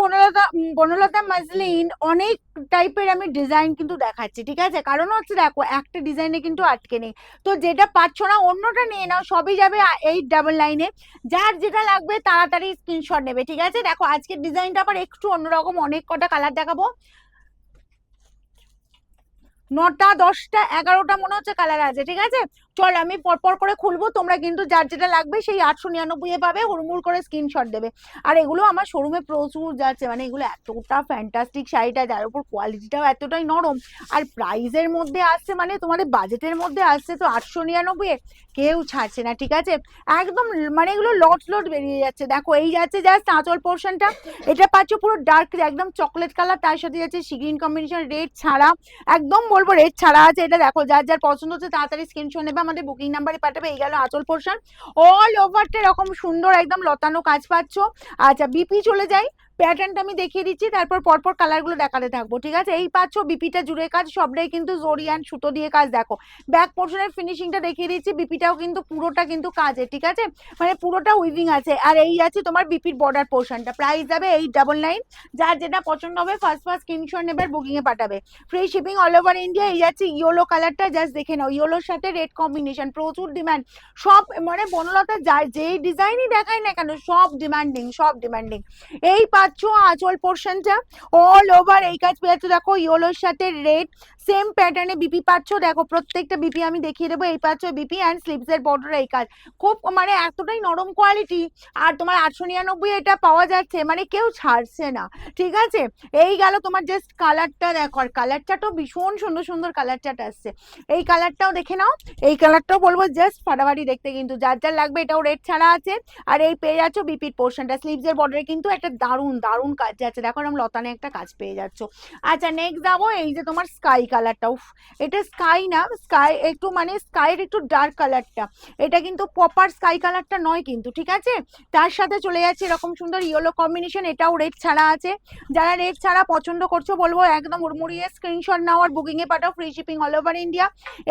Banalata Banalata muslin অনেক টাইপের আমি ডিজাইন কিন্তু দেখাচ্ছি, ঠিক আছে? কারণ হচ্ছে দেখো, একটা ডিজাইনে কিন্তু আটকে নেই। তো যেটা পাচ্ছ না, অন্যটা নিয়ে নাও, সবই যাবে এইট ডাবল লাইনে যার যেটা লাগবে, তাড়াতাড়ি স্ক্রিনশট নেবে, ঠিক আছে? দেখো, আজকের ডিজাইনটা আবার একটু অন্যরকম, অনেক কটা কালার দেখাবো। নটা, দশটা, এগারোটা মনে হচ্ছে কালার আছে, ঠিক আছে? চল আমি পরপর করে খুলবো, তোমরা কিন্তু যার যেটা লাগবে সেই আটশো নিরানব্বই পাবে, হুড়মুড় করে স্ক্রিনশট দেবে। আর এগুলো আমার শোরুমে প্রচুর যাচ্ছে মানে এগুলো এতটা ফ্যান্টাস্টিক শাড়িটা, যার উপর কোয়ালিটিটাও এতটাই নরম। আর প্রাইজের মধ্যে আসছে মানে তোমাদের বাজেটের মধ্যে আসছে তো আটশো নিরানব্বই কেউ ছাড়ছে না, ঠিক আছে? একদম মানে এগুলো লট লট বেরিয়ে যাচ্ছে। দেখো, এই যাচ্ছে জাস্ট আঁচল পোর্শনটা এটা পাচ্ছ পুরো ডার্ক একদম চকলেট কালার তার সাথে যাচ্ছে সিগ্রিন কম্বিনেশন রেড ছাড়া, একদম বলব রেড ছাড়া আছে। এটা দেখো, যার যার পছন্দ হচ্ছে তাড়াতাড়ি স্ক্রিনশট নেবে আমাদের বুকিং নাম্বারে পাঠাবে, এই গেল আঁচল পোর্শন অল ওভারটা এরকম সুন্দর একদম লতানো কাজ পাচ্ছ। আচ্ছা বিপি চলে যাই। প্যাটার্নটা আমি দেখিয়ে দিচ্ছি, তারপর পরপর কালারগুলো দেখাতে থাকব, ঠিক আছে? এই পাচ্ছ বিপিটা জুড়ে কাজ, সবটাই কিন্তু জরি অ্যান্ড সুতো দিয়ে কাজ, দেখো। ব্যাক পোর্শনের ফিনিশিংটা দেখিয়ে দিচ্ছি বিপিটাও কিন্তু পুরোটা কিন্তু কাজে, ঠিক আছে? মানে পুরোটা উইভিং আছে, আর এই আছে তোমার বিপির বর্ডার পোর্শনটা প্রাইস যাবে এইট ডাবল নাইন যার যেটা পছন্দ হবে ফার্স্ট ফার্স্ট স্ক্রিনশট নেবে বুকিং এ পাঠাবে। Free shipping all over India এই যাচ্ছে ইয়েলো কালারটা জাস্ট দেখে নাও ইয়েলোর সাথে রেড কম্বিনেশন প্রচুর ডিমান্ড সব মানে বনলতা যা, যেই ডিজাইনই দেখায় না কেন, সব ডিমান্ডিং সব ডিমান্ডিং এই পাচ্ছ আঁচল পোর্শনটা অল ওভার এই কাজ পেয়ে যাচ্ছ। দেখো ইয়েলোর সাথে রেড সেম প্যাটার্নে বিপি পাচ্ছ। দেখো, প্রত্যেকটা বিপি আমি দেখিয়ে দেবো। এই পাচ্ছ বিপি অ্যান্ড স্লিপসের বর্ডার এই কাজ। খুব মানে এতটাই নরম কোয়ালিটি আর তোমার আটশো নিরানব্বই এটা পাওয়া যাচ্ছে মানে কেউ ছাড়ছে না। ঠিক আছে? এই গেল তোমার জাস্ট কালারটা দেখো। আর কালারটা তো ভীষণ সুন্দর সুন্দর কালার চার্ট আসছে। এই কালারটাও দেখে নাও। এই কালারটাও বলব জাস্ট ফাটাফাটি দেখতে কিন্তু। যার যার লাগবে এটাও রেড ছাড়া আছে। আর এই পেয়ে যাচ্ছ বিপির পোর্শনটা স্লিভসের বর্ডারে কিন্তু একটা দারুণ দারুণ কাজ যাচ্ছে। দেখো এরকম লতানে একটা কাজ পেয়ে যাচ্ছ। আচ্ছা নেক্সট যাব এই যে তোমার স্কাই কালারটা উফ, এটা স্কাই না স্কাই একটু মানে স্কাইয়ের একটু ডার্ক কালারটা এটা কিন্তু প্রপার স্কাই কালারটা নয় কিন্তু, ঠিক আছে? তার সাথে চলে যাচ্ছে এরকম সুন্দর ইয়েলো কম্বিনেশন এটাও রেড ছাড়া আছে। যারা রেড ছাড়া পছন্দ করছ, বলব একদম উড়মুড়িয়ে স্ক্রিনশট নাও আর বুকিং এ পাঠাও free shipping all over India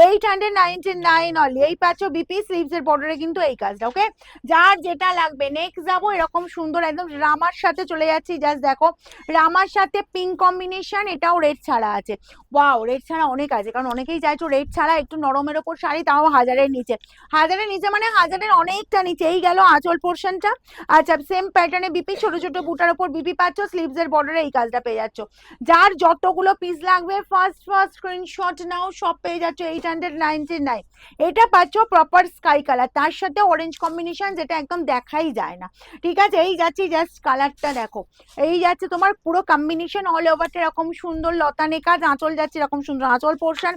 eight hundred ninety nine only এই পাচ্ছ বিপি স্লিভস এর বর্ডারে কিন্তু এই কাজটা ওকে যার যেটা লাগবে নেক্সট যাব এরকম সুন্দর একদম রামার সাথে চলে যাচ্ছি জাস্ট দেখো, রামার সাথে পিঙ্ক কম্বিনেশন এটাও রেড ছাড়া আছে। ওয়াও রেড ছাড়া অনেক আছে, কারণ অনেকেই চাইছো রেড ছাড়া একটু নরমের ওপর শাড়ি, তাও হাজারের নিচে। হাজারের নিচে মানে হাজারের অনেকটা নিচে, এই গেল আঁচল পোর্শনটা আচ্ছা সেম প্যাটার্নে বিপি, ছোট ছোট বুটার ওপর বিপি পাচ্ছ স্লিভস এর বর্ডারে এই কাজটা পেয়ে যাচ্ছ। যার যতগুলো পিস লাগবে ফার্স্ট ফার্স্ট স্ক্রিনশট নাও, সব পেয়ে যাচ্ছ এইট হান্ড্রেড নাইনটি নাইন এটা পাচ্ছ প্রপার স্কাই কালার তার সাথে অরেঞ্জ কম্বিনেশন যেটা একদম দেখাই যায় না। ঠিক আছে, এই যাচ্ছি জাস্ট কালারটা দেখো। এই যাচ্ছে তোমার পুরো কম্বিনেশন অল ওভারটা এরকম সুন্দর লতানে কাজ আঁচল যাচ্ছে এরকম সুন্দর আঁচল পোর্শন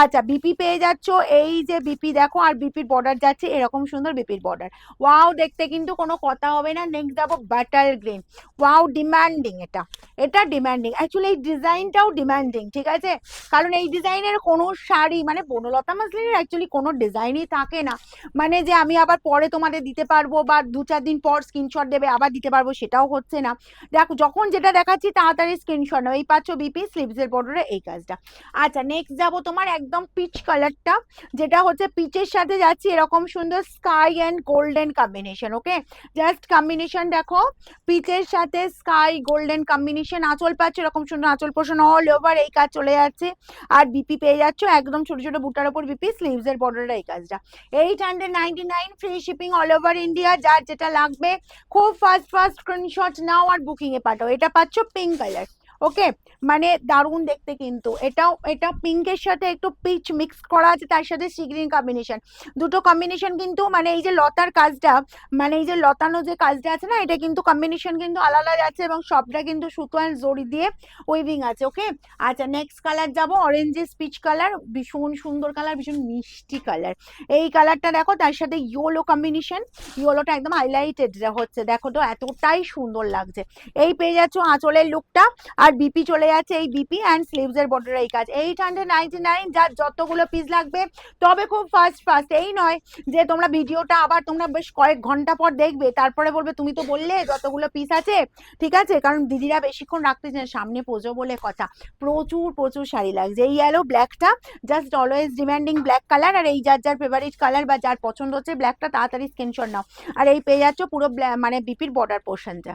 আচ্ছা বিপি পেয়ে যাচ্ছ, এই যে বিপি দেখো, আর বিপির বর্ডার যাচ্ছে এরকম সুন্দর বিপির বর্ডার ওয়াও দেখতে কিন্তু কোনো কথা হবে না। নেক্সট যাব বাটার গ্রিন ওয়াও ডিমান্ডিং এটা। এটা ডিমান্ডিং অ্যাকচুয়ালি এই ডিজাইনটাও ডিমান্ডিং ঠিক আছে? কারণ এই ডিজাইনের কোনো শাড়ি মানে বনলতা মাসলিনের অ্যাকচুয়ালি কোনো ডিজাইনই থাকে না। মানে যে আমি আবার পরে তোমাদের দিতে পারব বা দু চার দিন পর স্ক্রিনশট দেবে, আবার দিতে পারব, সেটাও হচ্ছে না। দেখো, যখন যেটা দেখাচ্ছি তাড়াতাড়ি স্ক্রিনশট নাও। এই পাচ্ছ বিপি স্লিভসের বর্ডারে এই কাজটা। আচ্ছা নেক্সট যাব তোমার একদম পিচ কালারটা যেটা হচ্ছে পিচের সাথে যাচ্ছি এরকম সুন্দর sky and golden combination okay just combination দেখো পিচের সাথে স্কাই গোল্ডেন কম্বিনেশন আঁচল পাচ্ছ, এরকম সুন্দর আঁচল পোষণ অল ওভার এই কাজ চলে যাচ্ছে। আর বিপি পেয়ে যাচ্ছ একদম ছোট ছোট বুটার ওপর বিপি স্লিভস এর বর্ডারে এই কাজটা। Eight hundred ninety nine free shipping all over India যার যেটা লাগবে, খুব ফাস্ট ফাস্ট স্ক্রিনশট নাও আর বুকিং এ পাঠাও। এটা পাচ্ছ পিঙ্ক কালার ওকে মানে দারুণ দেখতে কিন্তু। এটাও, এটা পিঙ্কের সাথে একটু পিচ মিক্স করা আছে, তার সাথে সিগ্রিন কম্বিনেশন দুটো কম্বিনেশন কিন্তু মানে এই যে লতার কাজটা মানে এই যে লতানো যে কাজটা আছে না, এটা কিন্তু কম্বিনেশন কিন্তু আলাদা যাচ্ছে এবং সবটা কিন্তু সুতো অ্যান্ড জড়ি দিয়ে উইভিং আছে ওকে আচ্ছা নেক্সট কালার যাব অরেঞ্জেস পিচ কালার ভীষণ সুন্দর কালার ভীষণ মিষ্টি কালার এই কালারটা দেখো, তার সাথে ইয়োলো কম্বিনেশন ইয়োলোটা একদম হাইলাইটেড হচ্ছে। দেখো তো, এতটাই সুন্দর লাগছে। এই পেয়ে যাচ্ছ আঁচলের লুকটা আর বিপি চলে যাচ্ছে এই বিপি অ্যান্ড স্লিভস এর বর্ডার এই কাজ। এইট হান্ড্রেড নাইন যার যতগুলো পিস লাগবে, তবে খুব ফাস্ট ফাস্ট এই নয় যে তোমরা ভিডিওটা আবার তোমরা বেশ কয়েক ঘণ্টা পর দেখবে, তারপরে বলবে, তুমি তো বললে যতগুলো পিস আছে? ঠিক আছে? কারণ দিদিরা বেশিক্ষণ রাখতে চান সামনে পুজো বলে কথা। প্রচুর প্রচুর শাড়ি লাগছে। এই গেলো ব্ল্যাকটা just always demanding black colour আর এই যার যার ফেভারিট কালার বা যার পছন্দ হচ্ছে ব্ল্যাকটা তাড়াতাড়ি স্ক্রিনশট নাও। আর এই পেয়ে যাচ্ছ পুরো মানে বিপির বর্ডার পোর্শনটা